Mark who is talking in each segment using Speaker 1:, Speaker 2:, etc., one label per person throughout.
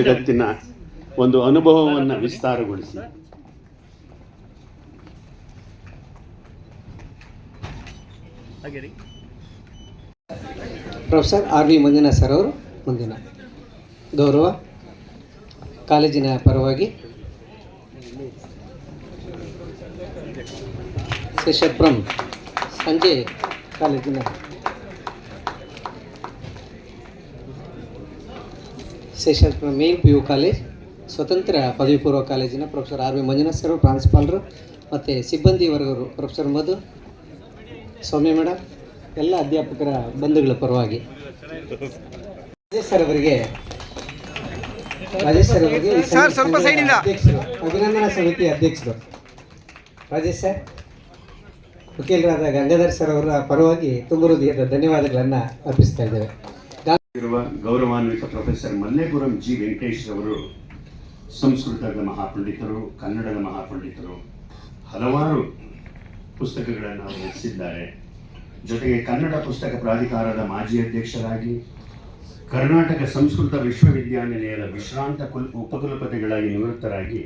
Speaker 1: ಜಗತ್ತಿನ ಒಂದು ಅನುಭವವನ್ನು ವಿಸ್ತಾರಗೊಳಿಸಿ.
Speaker 2: Professor R V Manjunath sir ಅವರು ಮುಂದಿನ ಗೌರವ ಕಾಲೇಜಿನ ಪರವಾಗಿ ಸಂಜೆ ಕಾಲೇಜಿನ ಶೇಷಪ್ರಂ ಮೇನ್ ಪಿ ಯು ಕಾಲೇಜ್ ಸ್ವತಂತ್ರ ಪದವಿ ಪೂರ್ವ ಕಾಲೇಜಿನ professor R V Manjunath sir ಪ್ರಾಂಶುಪಾಲರು ಮತ್ತು ಸಿಬ್ಬಂದಿ ವರ್ಗರು ಪ್ರೊಫೆಸರ್ ಮಧು ಸೌಮ್ಯ ಮೇಡಮ್ ಎಲ್ಲ ಅಧ್ಯಾಪಕರ ಬಂಧುಗಳ ಪರವಾಗಿ. ರಾಜೇಶ್ ಸರ್ ಅವರಿಗೆ ರಾಜೇಶ್ ಸರ್ ಅವರಿಗೆ. ಅಧ್ಯಕ್ಷರು ಅಭಿನಂದನಾ ಸಮಿತಿ ಅಧ್ಯಕ್ಷರು. ರಾಜೇಶ್ ಸರ್ ವಕೀಲರಾದ ಗಂಗಾಧರ್ ಸರ್ ಅವರ ಪರವಾಗಿ ತುಂಬ ಹೃದಯದ ಧನ್ಯವಾದಗಳನ್ನು ಅರ್ಪಿಸ್ತಾ ಇದ್ದೇವೆ.
Speaker 1: ಇರುವ ಗೌರವಾನ್ವಿತ ಪ್ರೊಫೆಸರ್ ಮಲ್ಲೇಪುರಂ ಜಿ. ವೆಂಕಟೇಶ್ ಅವರು ಸಂಸ್ಕೃತದ ಮಹಾಪಂಡಿತರು, ಕನ್ನಡದ ಮಹಾಪಂಡಿತರು, ಹಲವಾರು ಪುಸ್ತಕಗಳನ್ನು ಅವರು ರಚಿಸಿದ್ದಾರೆ. ಜೊತೆಗೆ ಕನ್ನಡ ಪುಸ್ತಕ ಪ್ರಾಧಿಕಾರದ ಮಾಜಿ ಅಧ್ಯಕ್ಷರಾಗಿ, ಕರ್ನಾಟಕ ಸಂಸ್ಕೃತ ವಿಶ್ವವಿದ್ಯಾನಿಲಯದ ವಿಶ್ರಾಂತ ಕುಲ್ ಉಪಕುಲಪತಿಗಳಾಗಿ ನಿವೃತ್ತರಾಗಿ,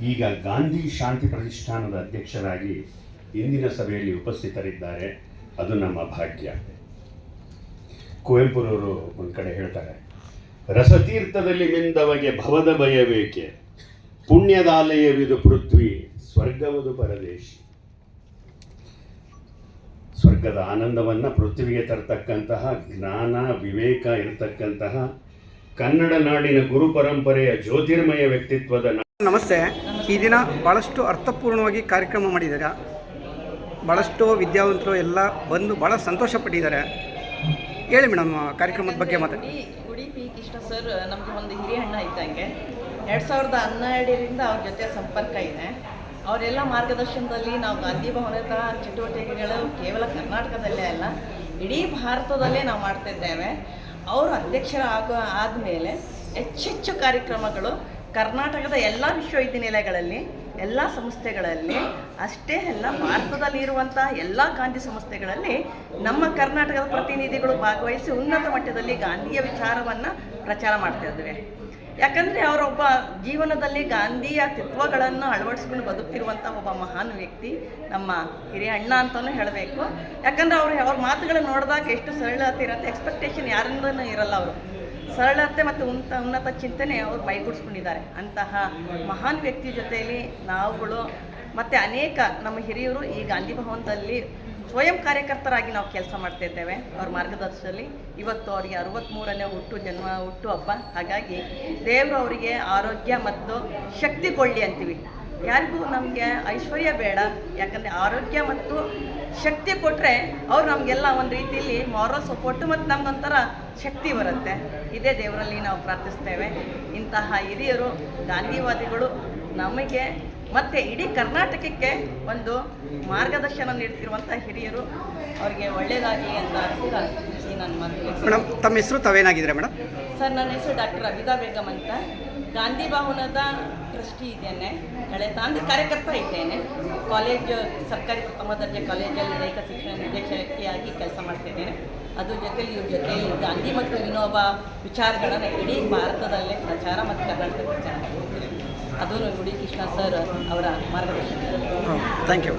Speaker 1: ಈಗ ಗಾಂಧಿ ಶಾಂತಿ ಪ್ರತಿಷ್ಠಾನದ ಅಧ್ಯಕ್ಷರಾಗಿ ಇಂದಿನ ಸಭೆಯಲ್ಲಿ ಉಪಸ್ಥಿತರಿದ್ದಾರೆ. ಅದು ನಮ್ಮ ಭಾಗ್ಯ. ಕುವೆಂಪುರವರು ಒಂದು ಕಡೆ ಹೇಳ್ತಾರೆ, ರಸತೀರ್ಥದಲ್ಲಿ ನಿಂದವಗೆ ಭವದ ಭಯವೇಕೆ ಪುಣ್ಯದಾಲಯವಿದು ಪೃಥ್ವಿ, ಸ್ವರ್ಗವದು ಪರದೇಶಿ. ಸ್ವರ್ಗದ ಆನಂದವನ್ನು ಪೃಥ್ವಿಗೆ ತರ್ತಕ್ಕಂತಹ, ಜ್ಞಾನ, ವಿವೇಕ ಇರತಕ್ಕಂತಹ ಕನ್ನಡ ನಾಡಿನ ಗುರು ಪರಂಪರೆಯ ಜ್ಯೋತಿರ್ಮಯ ವ್ಯಕ್ತಿತ್ವದ
Speaker 3: ನಮಸ್ತೆ. ಈ ದಿನ ಭಾಳಷ್ಟು ಅರ್ಥಪೂರ್ಣವಾಗಿ ಕಾರ್ಯಕ್ರಮ ಮಾಡಿದ್ದಾರೆ. ಭಾಳಷ್ಟು ವಿದ್ಯಾವಂತರು ಎಲ್ಲ ಬಂದು ಭಾಳ ಸಂತೋಷ ಪಟ್ಟಿದ್ದಾರೆ ಹೇಳಿ ಮೇಡಮ್ ಕಾರ್ಯಕ್ರಮದ ಬಗ್ಗೆ ಮಾತಾಡಿ.
Speaker 4: ಗುಡಿ ಪೀಕ್ ಇಷ್ಟ ಸರ್, ನಮಗೆ ಒಂದು ಹಿರಿಯ ಅಣ್ಣ ಇದ್ದಂಗೆ. ಎರಡು ಸಾವಿರದ ಹನ್ನೆರಡರಿಂದ ಅವ್ರ ಜೊತೆ ಸಂಪರ್ಕ ಇದೆ. ಅವರೆಲ್ಲ ಮಾರ್ಗದರ್ಶನದಲ್ಲಿ ನಾವು ಗಾಂಧಿ ಭವನದ ಚಟುವಟಿಕೆಗಳು ಕೇವಲ ಕರ್ನಾಟಕದಲ್ಲೇ ಅಲ್ಲ, ಇಡೀ ಭಾರತದಲ್ಲೇ ನಾವು ಮಾಡ್ತಿದ್ದೇವೆ ಅವರು ಅಧ್ಯಕ್ಷರ ಆಗೋ, ಆದಮೇಲೆ ಹೆಚ್ಚೆಚ್ಚು ಕಾರ್ಯಕ್ರಮಗಳು ಕರ್ನಾಟಕದ ಎಲ್ಲ ವಿಶ್ವವಿದ್ಯಾನಿಲಯಗಳಲ್ಲಿ ಎಲ್ಲ ಸಂಸ್ಥೆಗಳಲ್ಲಿ, ಅಷ್ಟೇ ಅಲ್ಲ, ಭಾರತದಲ್ಲಿ ಇರುವಂಥ ಎಲ್ಲ ಗಾಂಧಿ ಸಂಸ್ಥೆಗಳಲ್ಲಿ ನಮ್ಮ ಕರ್ನಾಟಕದ ಪ್ರತಿನಿಧಿಗಳು ಭಾಗವಹಿಸಿ ಉನ್ನತ ಮಟ್ಟದಲ್ಲಿ ಗಾಂಧಿಯ ವಿಚಾರವನ್ನು ಪ್ರಚಾರ ಮಾಡ್ತಾ ಇದ್ದೇವೆ. ಯಾಕಂದರೆ ಅವರೊಬ್ಬ ಜೀವನದಲ್ಲಿ ಗಾಂಧಿಯ ತತ್ವಗಳನ್ನು ಅಳವಡಿಸ್ಕೊಂಡು ಬದುಕ್ತಿರುವಂಥ ಒಬ್ಬ ಮಹಾನ್ ವ್ಯಕ್ತಿ ನಮ್ಮ ಹಿರಿಯ ಅಣ್ಣ ಅಂತಲೂ ಹೇಳಬೇಕು. ಯಾಕಂದರೆ ಅವ್ರು ಅವ್ರ ಮಾತುಗಳನ್ನು ನೋಡಿದಾಗ ಎಷ್ಟು ಸರಳತೆ ಇರುತ್ತೆ. ಎಕ್ಸ್ಪೆಕ್ಟೇಷನ್ ಯಾರಿಂದನೂ ಇರಲ್ಲ ಅವರು. ಸರಳತೆ ಮತ್ತು ಉನ್ನತ ಉನ್ನತ ಚಿಂತನೆ ಅವರು ಮೈಗೂಡಿಸ್ಕೊಂಡಿದ್ದಾರೆ ಅಂತಹ ಮಹಾನ್ ವ್ಯಕ್ತಿ ಜೊತೆಯಲ್ಲಿ ನಾವುಗಳು ಮತ್ತು ಅನೇಕ ನಮ್ಮ ಹಿರಿಯರು ಈ ಗಾಂಧಿ ಭವನದಲ್ಲಿ ಸ್ವಯಂ ಕಾರ್ಯಕರ್ತರಾಗಿ ನಾವು ಕೆಲಸ ಮಾಡ್ತಾ ಇದ್ದೇವೆ ಅವ್ರ ಮಾರ್ಗದರ್ಶನದಲ್ಲಿ. ಇವತ್ತು ಅವರಿಗೆ ಅರವತ್ತ್ಮೂರನೇ ಹುಟ್ಟು ಜನ್ಮ, ಹುಟ್ಟು ಹಬ್ಬ. ಹಾಗಾಗಿ ದೇವರು ಅವರಿಗೆ ಆರೋಗ್ಯ ಮತ್ತು ಶಕ್ತಿ ಕೊಳ್ಳಿ ಅಂತೀವಿ. ಯಾರಿಗೂ ನಮಗೆ ಐಶ್ವರ್ಯ ಬೇಡ. ಯಾಕಂದರೆ ಆರೋಗ್ಯ ಮತ್ತು ಶಕ್ತಿ ಕೊಟ್ಟರೆ ಅವ್ರು ನಮಗೆಲ್ಲ ಒಂದು ರೀತಿಯಲ್ಲಿ ಮಾರಲ್ ಸಪೋರ್ಟ್ ಮತ್ತು ನಮ್ಗೊಂಥರ ಶಕ್ತಿ ಬರುತ್ತೆ. ಇದೇ ದೇವರಲ್ಲಿ ನಾವು ಪ್ರಾರ್ಥಿಸ್ತೇವೆ. ಇಂತಹ ಹಿರಿಯರು, ಗಾಂಧಿವಾದಿಗಳು ನಮಗೆ ಮತ್ತು ಇಡೀ ಕರ್ನಾಟಕಕ್ಕೆ ಒಂದು ಮಾರ್ಗದರ್ಶನ ನೀಡ್ತಿರುವಂಥ ಹಿರಿಯರು ಅವರಿಗೆ ಒಳ್ಳೆಯದಾಗಲಿ ಅಂತ ನಾನು ಈ ನನ್ನ ಮಾತು
Speaker 3: ಮೇಡಮ್ ತಮ್ಮ ಹೆಸರು ತಾವೇನಾಗಿದ್ರೆ ಮೇಡಮ್?
Speaker 4: ಸರ್ ನನ್ನ ಹೆಸರು ಡಾಕ್ಟರ್ ಅಬಿದಾ ಬೇಗಮ್ ಅಂತ. ಗಾಂಧಿ ಭವನದ ಟ್ರಸ್ಟಿ ಇದ್ದೇನೆ. ಕಳೆದ ಅಂದರೆ ಕಾರ್ಯಕರ್ತ ಇದ್ದೇನೆ. ಕಾಲೇಜು ಸರ್ಕಾರಿ ಪ್ರಥಮ ದರ್ಜೆ ಕಾಲೇಜಲ್ಲಿ ದೈಹಿಕ ಶಿಕ್ಷಣ ನಿರ್ದೇಶಕಿಯಾಗಿ ಕೆಲಸ ಮಾಡ್ತಿದ್ದೇನೆ ಅದ್ರ ಜೊತೆಲಿ ಇವ್ರ ಜೊತೆಯಲ್ಲಿ ಗಾಂಧಿ ಮತ್ತು ವಿನೋಬ ವಿಚಾರಗಳನ್ನು ಇಡೀ ಭಾರತದಲ್ಲೇ ಪ್ರಚಾರ ಮತ್ತು ಕರ್ನಾಟಕ ಪ್ರಚಾರ. ಅದೂ ಗುಡಿ ಕೃಷ್ಣ ಸರ್ ಅವರ ಮಾರ್ಗದರ್ಶನ.
Speaker 3: Thank you